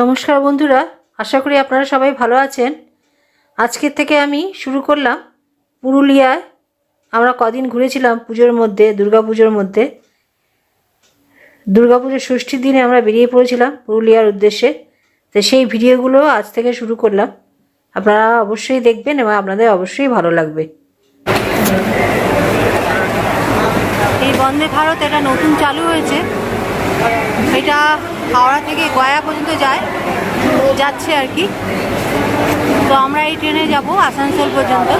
নমস্কার বন্ধুরা, আশা করি আপনারা সবাই ভালো আছেন। আজকের থেকে আমি শুরু করলাম পুরুলিয়ায়। আমরা কদিন ঘুরেছিলাম পুজোর মধ্যে পুজোর মধ্যে। পুজোর ষষ্ঠীর দিনে আমরা বেরিয়ে পড়েছিলাম পুরুলিয়ার উদ্দেশ্যে। তো সেই ভিডিওগুলো আজ থেকে শুরু করলাম। আপনারা অবশ্যই দেখবেন এবং আপনাদের অবশ্যই ভালো লাগবে। এই বন্দে ভারত, এটা নতুন চালু হয়েছে। এটা হাওড়া থেকে গয়া পর্যন্ত যায়, যাচ্ছে আর কি। তো আমরা এই ট্রেনে যাব আসানসোল পর্যন্ত।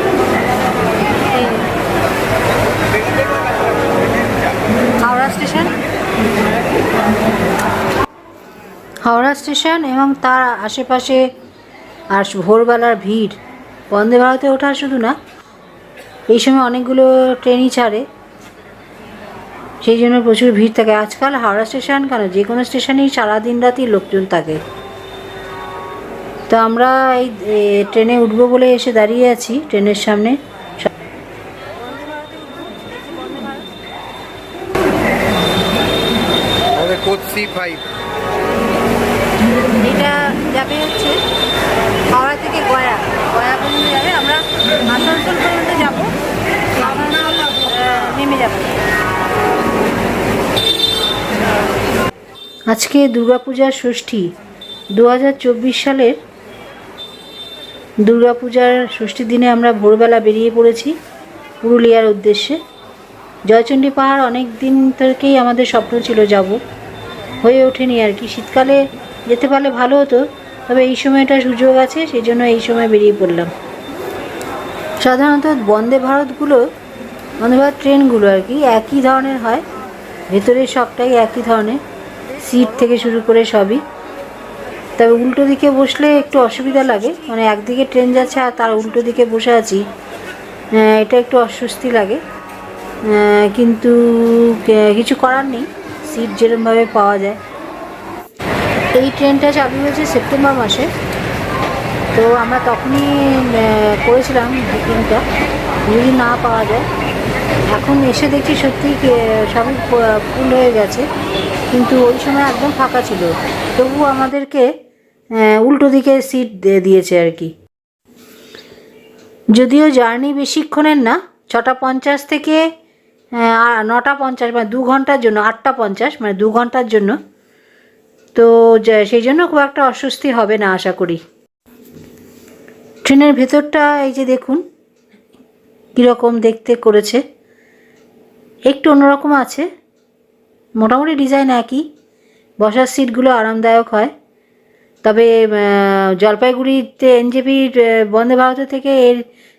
হাওড়া স্টেশন। হাওড়া স্টেশন এবং তার আশেপাশে আর ভোরবেলার ভিড়। বন্দে ভারতে ওঠা শুধু না, এই সময় অনেকগুলো ট্রেনই ছাড়ে। সেই জন্য প্রচুর ভিড় থাকে। আজকাল হাওড়া স্টেশন কেন? যে কোনো স্টেশনেই সারাদিন রাতই লোকজন থাকে। তো আমরা এই ট্রেনে উঠবো বলে এসে দাঁড়িয়ে আছি ট্রেনের সামনে। এটা যাবে হচ্ছে হাওড়া থেকে গয়া। গয়া পর্যন্ত যাবে। আমরা আসানসোল পর্যন্ত যাব। আসানসোল নেমে যাব। আজকে দুর্গাপূজার ষষ্ঠী। দু হাজার চব্বিশ সালের দুর্গাপূজার ষষ্ঠীর দিনে আমরা ভোরবেলা বেরিয়ে পড়েছি পুরুলিয়ার উদ্দেশ্যে। জয়চণ্ডী পাহাড় অনেক দিন থেকেই আমাদের স্বপ্ন ছিল যাব। হয়ে ওঠেনি আর কি। শীতকালে যেতে পারলে ভালো হতো, তবে এই সময়টা সুযোগ আছে সেই জন্য এই সময় বেরিয়ে পড়লাম। সাধারণত বন্দে ভারতগুলো, বন্দে ভারত ট্রেনগুলো আর কি একই ধরনের হয়। ভেতরের সবটাই একই ধরনের। সিট থেকে শুরু করে সবই। তবে উল্টো দিকে বসলে একটু অসুবিধা লাগে। মানে একদিকে ট্রেন যাচ্ছে আর তার উল্টো দিকে বসে আছি। এটা একটু অস্বস্তি লাগে। কিন্তু কিছু করার নেই। সিট যেরমভাবে পাওয়া যায়। এই ট্রেনটা চালু হয়েছে সেপ্টেম্বর মাসে। তো আমরা তখনই করেছিলাম বুকিংটা। যদি না পাওয়া যায় এখন এসে দেখছি সত্যি সবই ফুল হয়ে গেছে। কিন্তু ওই সময় একদম ফাঁকা ছিল। তবু আমাদেরকে উল্টো দিকে সিট দিয়ে দিয়েছে আর কি। যদিও জার্নি বেশিক্ষণের না, ছটা পঞ্চাশ থেকে নটা পঞ্চাশ মানে দু ঘণ্টার জন্য, আটটা পঞ্চাশ মানে দু ঘণ্টার জন্য। তো সেই জন্য খুব একটা অস্বস্তি হবে না আশা করি। ট্রেনের ভেতরটা এই যে দেখুন, কীরকম দেখতে করেছে। একটু অন্যরকম আছে। মোটামুটি ডিজাইন একই। বসার সিটগুলো আরামদায়ক হয়। তবে জলপাইগুড়িতে পির বন্দে ভারত থেকে এর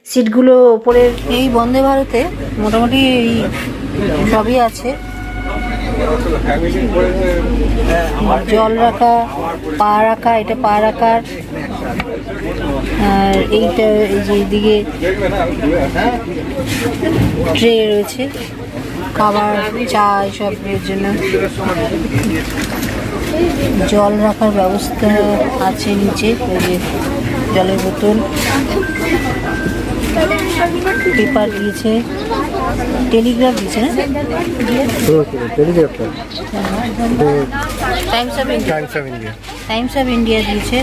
সিটগুলো ওপরের এই বন্দে ভারতে মোটামুটি সবই আছে। জল রাখা, পা রাখা, এটা পা রাখার। আর এইটা এই যে এইদিকে ট্রে রয়েছে, খাবার, চা এসবের জন্য। জল রাখার ব্যবস্থা আছে নিচে ওই যে জলের বোতল। পেপার দিয়েছে। টেলিগ্রাফ দিয়েছে না? টেলিগ্রাফটা Times of India Times of India Times of India দিয়েছে।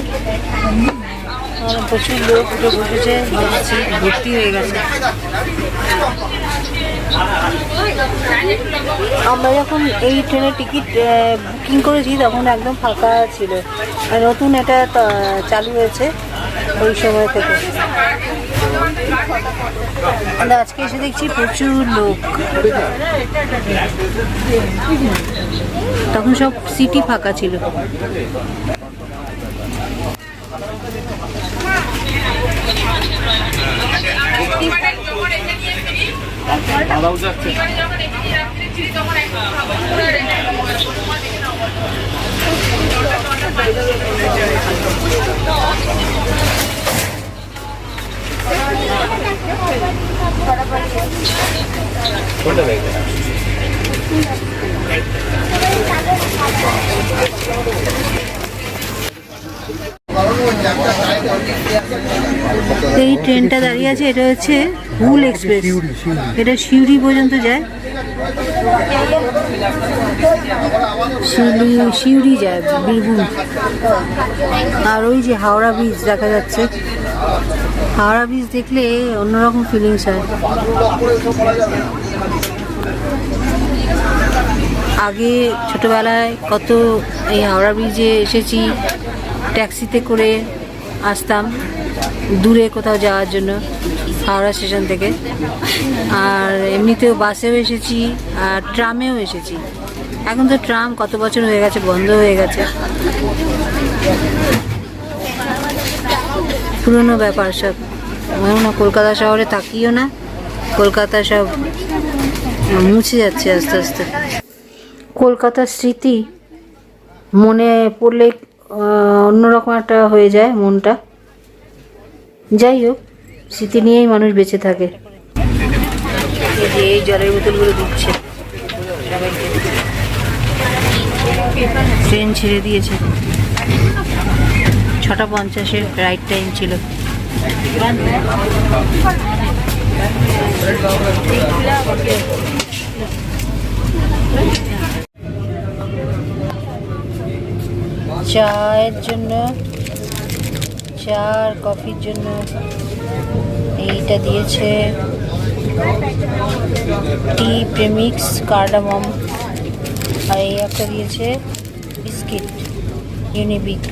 প্রচুর লোক উঠে বসেছে ভর্তি হয়ে গেছে। আমরা যখন এই ট্রেনের টিকিট বুকিং করেছি তখন একদম ফাঁকা ছিল। আর নতুন এটা চালু হয়েছে ওই সময় থেকে। কিন্তু আজকে এসে দেখছি প্রচুর লোক। তখন সব সিটি ফাঁকা ছিল। এই ট্রেনটা দাঁড়িয়ে আছে এটা হচ্ছে হুল এক্সপ্রেস। এটা সিউড়ি পর্যন্ত যায়। শিউরি যায়, বীরভূম। আর ওই যে হাওড়া ব্রিজ দেখা যাচ্ছে। হাওড়া ব্রিজ দেখলে অন্যরকম ফিলিংস হয়। আগে ছোটবেলায় কত এই হাওড়া ব্রিজে এসেছি ট্যাক্সিতে করে আসতাম, দূরে কোথাও যাওয়ার জন্য। হাওড়া স্টেশন থেকে। আর এমনিতেও বাসেও এসেছি, আর ট্রামেও এসেছি। এখন তো ট্রাম কত বছর হয়ে গেছে, বন্ধ হয়ে গেছে। পুরনো ব্যাপার সব। মনে না কলকাতা শহরে থাকিও না, কলকাতা সব মুছে যাচ্ছে আস্তে আস্তে। কলকাতার স্মৃতি মনে পড়লে অন্যরকম একটা হয়ে যায় মনটা। যাই হোক স্মৃতি নিয়েই মানুষ বেঁচে থাকে। যে এই জলের বোতলগুলো দিচ্ছে। ট্রেন ছেড়ে দিয়েছে। ছটা পঞ্চাশের রাইট টাইম ছিল। চায়ের জন্য চা আর কফির জন্য এইটা দিয়েছে টি প্রেমিক্স, কার্ডামম, আর এই একটা দিয়েছে বিস্কিট, ইউনিবিক।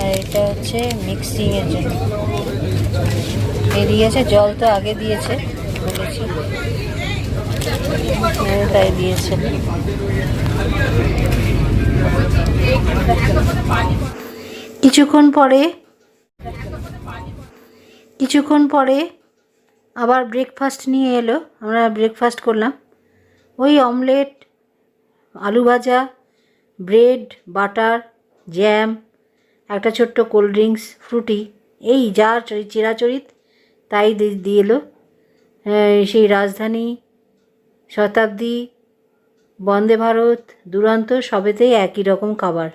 আর এটা হচ্ছে মিক্সিংয়ের জন্য। এই দিয়েছে, জল তো আগে দিয়েছে, বলেছি। তাই দিয়েছে। কিছুক্ষণ পরে কিছুক্ষণ পরে আবার ব্রেকফাস্ট নিয়ে এলো। আমরা ব্রেকফাস্ট করলাম। ওই অমলেট আলু ভাজা ব্রেড বাটার জ্যাম একটা ছোট্ট কোল্ড ড্রিঙ্কস ফ্রুটি এই যা চরি- চিরাচরিত, তাই দিয়ে এলো। সেই রাজধানী, শতাব্দী, বন্দে ভারত, দুরন্ত, সবেতেই একই রকম খাবার।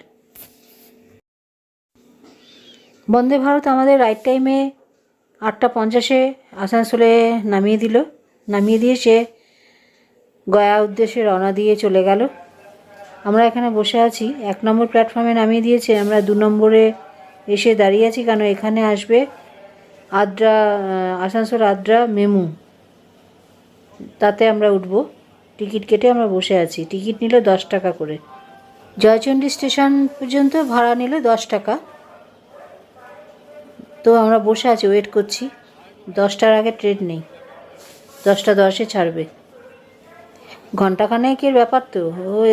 বন্দে ভারত আমাদের রাইট টাইমে আটটা পঞ্চাশে আসানসোলে নামিয়ে দিল। নামিয়ে দিয়ে সে গয়া উদ্দেশ্যে রওনা দিয়ে চলে গেল। আমরা এখানে বসে আছি। এক নম্বর প্ল্যাটফর্মে নামিয়ে দিয়েছে। আমরা দু নম্বরে এসে দাঁড়িয়ে আছি কেন এখানে আসবে? আদ্রা আসানসোল আদ্রা মেমু। তাতে আমরা উঠব। টিকিট কেটে আমরা বসে আছি। টিকিট নিল দশ টাকা করে। জয়চণ্ডী স্টেশন পর্যন্ত ভাড়া নিল দশ টাকা। তো আমরা বসে আছি ওয়েট করছি। দশটার আগে ট্রেন নেই। দশটা দশে ছাড়বে। ঘন্টাখানেকের ব্যাপার তো। ও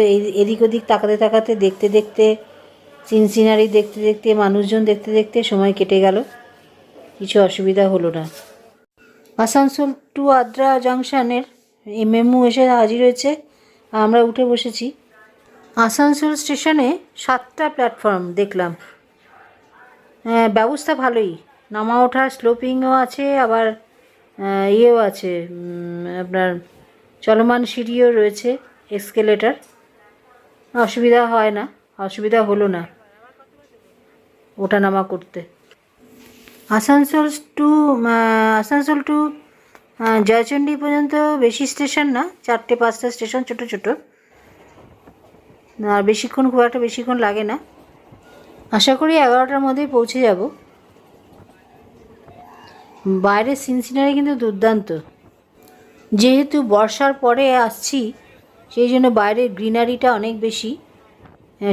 এদিক ওদিক তাকাতে তাকাতে, দেখতে দেখতে সিন সিনারি দেখতে দেখতে, মানুষজন দেখতে দেখতে সময় কেটে গেল। কিছু অসুবিধা হলো না। আসানসোল টু আদ্রা জাংশনের মেমু এসে হাজির হয়েছে। আমরা উঠে বসেছি। আসানসোল স্টেশনে সাতটা প্ল্যাটফর্ম দেখলাম। ব্যবস্থা ভালোই। নামা ওঠার স্লোপিংও আছে, আবার ইয়েও আছে আপনার চলমান সিঁড়িও রয়েছে এক্সকেলেটার অসুবিধা হয় না, অসুবিধা হলো না ওঠা নামা করতে। আসানসোল টু আসানসোল টু জয়চণ্ডী পর্যন্ত বেশি স্টেশন না, চারটে, পাঁচটা স্টেশন ছোট ছোট। আর বেশিক্ষণ খুব একটা বেশিক্ষণ লাগে না। আশা করি এগারোটার মধ্যেই পৌঁছে যাব। বাইরের সিনসিনারি কিন্তু দুর্দান্ত। যেহেতু বর্ষার পরে আসছি, সেই জন্য বাইরের গ্রিনারিটা অনেক বেশি।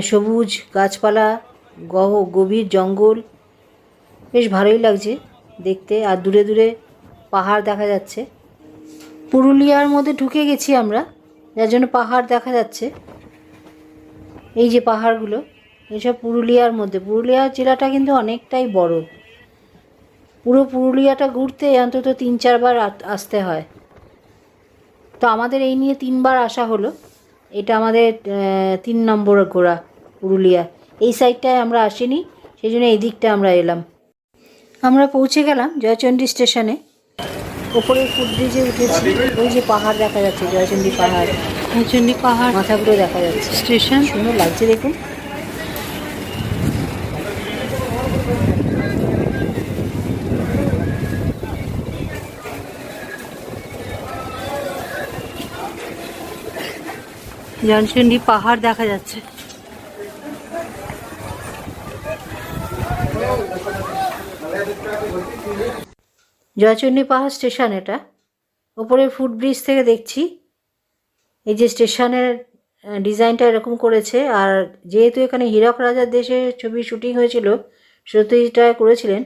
সবুজ গাছপালা, গহ, গভীর জঙ্গল, বেশ ভালোই লাগছে দেখতে। আর দূরে দূরে পাহাড় দেখা যাচ্ছে। পুরুলিয়ার মধ্যে ঢুকে গেছি আমরা, যার জন্য পাহাড় দেখা যাচ্ছে। এই যে পাহাড়গুলো। এসব পুরুলিয়ার মধ্যে। পুরুলিয়া জেলাটা কিন্তু অনেকটাই বড়। পুরো পুরুলিয়াটা ঘুরতে অন্তত তিন চারবার আসতে হয়। তো আমাদের এই নিয়ে তিনবার আসা হলো। এটা আমাদের তিন নম্বর ঘোরা পুরুলিয়া। এই সাইডটায় আমরা আসিনি সেই জন্য এই দিকটা আমরা এলাম। আমরা পৌঁছে গেলাম জয়চণ্ডী স্টেশনে। ওপরে ফুটব্রিজে উঠেছি। ওই যে পাহাড় দেখা যাচ্ছে জয়চণ্ডী পাহাড়। জয়চণ্ডী পাহাড়। মাথাগুলো দেখা যাচ্ছে। স্টেশন। সুন্দর লাগছে দেখুন। জনচন্ডী পাহাড় দেখা যাচ্ছে। জয়চন্ডী পাহাড় স্টেশন এটা। ওপরে ফুটব্রিজ থেকে দেখছি। এই যে স্টেশনের ডিজাইনটা এরকম করেছে, আর যেহেতু এখানে হীরক রাজার দেশে ছবি শুটিং হয়েছিল সত্যজিৎ রায় করেছিলেন,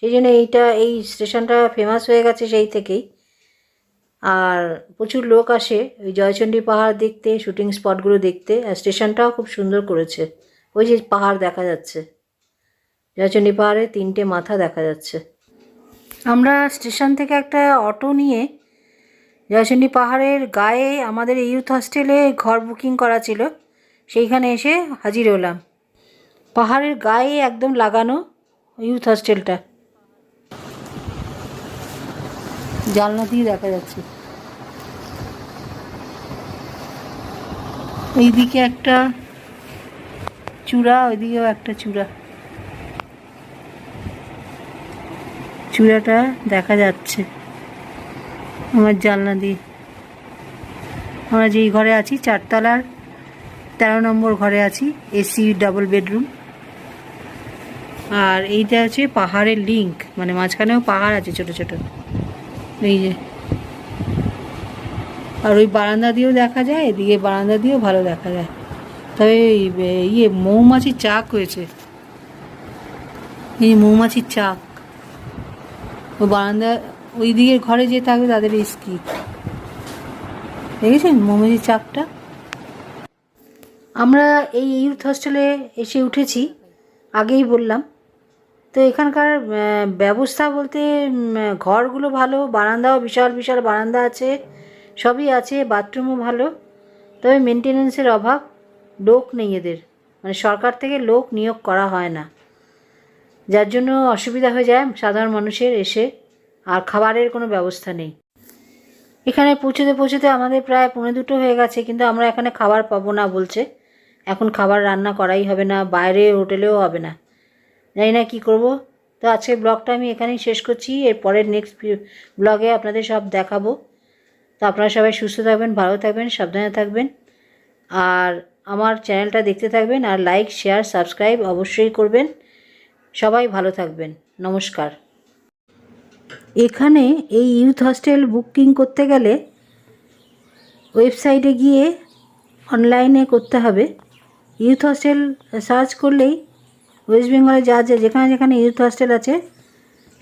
সেই জন্য এইটা, এই স্টেশনটা ফেমাস হয়ে গেছে সেই থেকেই। আর প্রচুর লোক আসে ওই জয়চন্ডী পাহাড় দেখতে শুটিং স্পটগুলো দেখতে, আর স্টেশনটাও খুব সুন্দর করেছে। ওই যে পাহাড় দেখা যাচ্ছে। জয়চন্ডী পাহাড়ে তিনটে মাথা দেখা যাচ্ছে। আমরা স্টেশন থেকে একটা অটো নিয়ে জয়চন্ডী পাহাড়ের গায়ে আমাদের ইউথ হস্টেলে ঘর বুকিং করা ছিল। সেইখানে এসে হাজির হলাম। পাহাড়ের গায়ে একদম লাগানো ইউথ হস্টেলটা জানলা দিয়ে দেখা যাচ্ছে। এইদিকে একটা চূড়া, ওইদিকেও একটা চূড়া। চূড়াটা দেখা যাচ্ছে আমার জানলা দিয়ে। আমরা যেই ঘরে আছি, চারতলার তেরো নম্বর ঘরে আছি এসি ডাবল বেডরুম আর এইটা হচ্ছে পাহাড়ের লিঙ্ক মানে মাঝখানেও পাহাড় আছে ছোট ছোট। এই যে। আর ওই বারান্দা দিয়েও দেখা যায়, এদিকে বারান্দা দিয়েও ভালো দেখা যায়। তবে ইয়ে মৌমাছির চাক হয়েছে। এই মৌমাছির চাক। ও বারান্দা, ওই দিকের ঘরে যে থাকবে তাদের রিস্কি দেখেছেন মৌমাছির চাকটা? আমরা এই ইউথ হস্টেলে এসে উঠেছি। আগেই বললাম তো এখানকার ব্যবস্থা বলতে ঘরগুলো ভালো, বারান্দাও বিশাল বিশাল বারান্দা আছে, সবই আছে, বাথরুমও ভালো, তবে মেনটেনেন্সের অভাব, লোক নেই এদের মানে সরকার থেকে লোক নিয়োগ করা হয় না, যার জন্য অসুবিধা হয়ে যায় সাধারণ মানুষের এসে, আর খাবারের কোনো ব্যবস্থা নেই। এখানে পৌঁছতে পৌঁছতে আমাদের প্রায় পৌনে দুটো হয়ে গেছে, কিন্তু আমরা এখানে খাবার পাবো না বলছে, এখন খাবার রান্না করাই হবে না, বাইরে হোটেলেও হবে না। জানি না কী করব। তো আজকে ব্লগটা আমি এখানেই শেষ করছি। এর পরের নেক্সট ব্লগে আপনাদের সব দেখাবো। তো আপনারা সবাই সুস্থ থাকবেন, ভালো থাকবেন, সাবধানে থাকবেন। আর আমার চ্যানেলটা দেখতে থাকবেন আর লাইক শেয়ার সাবস্ক্রাইব অবশ্যই করবেন। সবাই ভালো থাকবেন। নমস্কার। এখানে এই ইউথ হস্টেল বুকিং করতে গেলে ওয়েবসাইটে গিয়ে অনলাইনে করতে হবে। ইউথ হস্টেল সার্চ করলেই ওয়েস্ট বেঙ্গলে যা যা যেখানে যেখানে ইউথ হস্টেল আছে,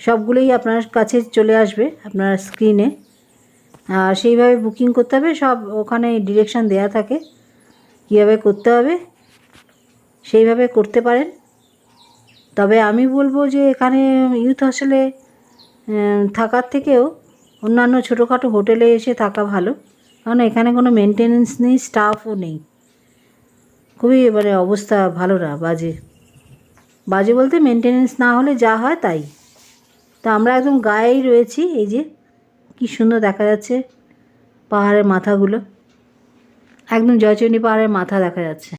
সবগুলোই আপনার কাছে চলে আসবে আপনার স্ক্রিনে আর সেইভাবে বুকিং করতে হবে, সব ওখানে ডিরেকশান দেয়া থাকে, কীভাবে করতে হবে, সেইভাবে করতে পারেন। তবে আমি বলব যে এখানে ইউথ হস্টেলে থাকার থেকেও অন্যান্য ছোটোখাটো হোটেলে এসে থাকা ভালো, কারণ এখানে কোনো মেনটেনেন্স নেই স্টাফও নেই। খুবই এবারে অবস্থা ভালো না, বাজে। বাজে বলতে মেনটেনেন্স না হলে যা হয় তাই। তা আমরা একদম গায়েই রয়েছি, এই যে কি সুন্দর দেখা যাচ্ছে পাহাড়ের মাথাগুলো। একদম জয়চণ্ডী পাহাড়ের মাথা দেখা যাচ্ছে।